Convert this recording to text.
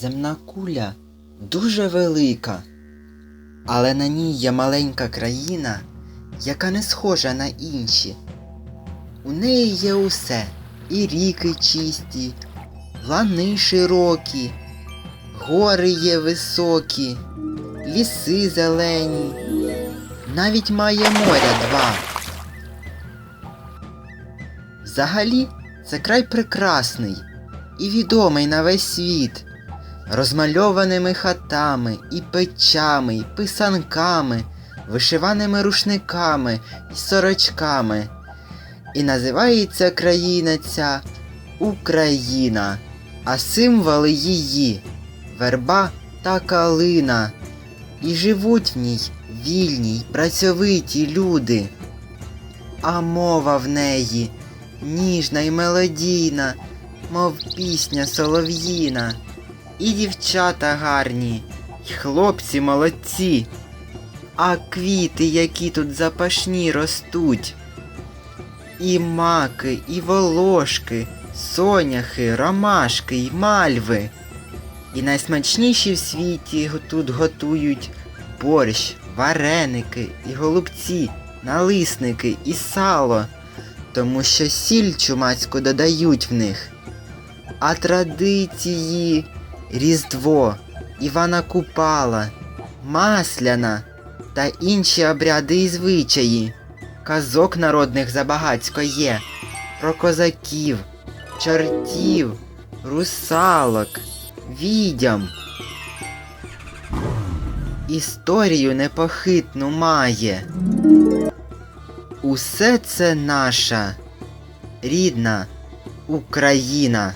Земна куля дуже велика, але на ній є маленька країна, яка не схожа на інші. У неї є усе і ріки чисті, лани широкі, гори є високі, ліси зелені, навіть має моря два. Взагалі, це край прекрасний і відомий на весь світ, розмальованими хатами і печами, і писанками, вишиваними рушниками і сорочками. І називається країна ця Україна, а символи її верба та калина. І живуть в ній вільні й працьовиті люди. А мова в неї ніжна й мелодійна, мов пісня солов'їна. І дівчата гарні, й хлопці молодці, а квіти, які тут запашні ростуть. І маки, і волошки, соняхи, ромашки й мальви. І найсмачніші в світі тут готують борщ, вареники і голубці, налисники і сало, тому що сіль чумацьку додають в них. А традиції Різдво, Івана Купала, Масляна та інші обряди і звичаї. Казок народних забагацько є про козаків, чортів, русалок, відьом. Історію непохитну має. Усе це наша рідна Україна.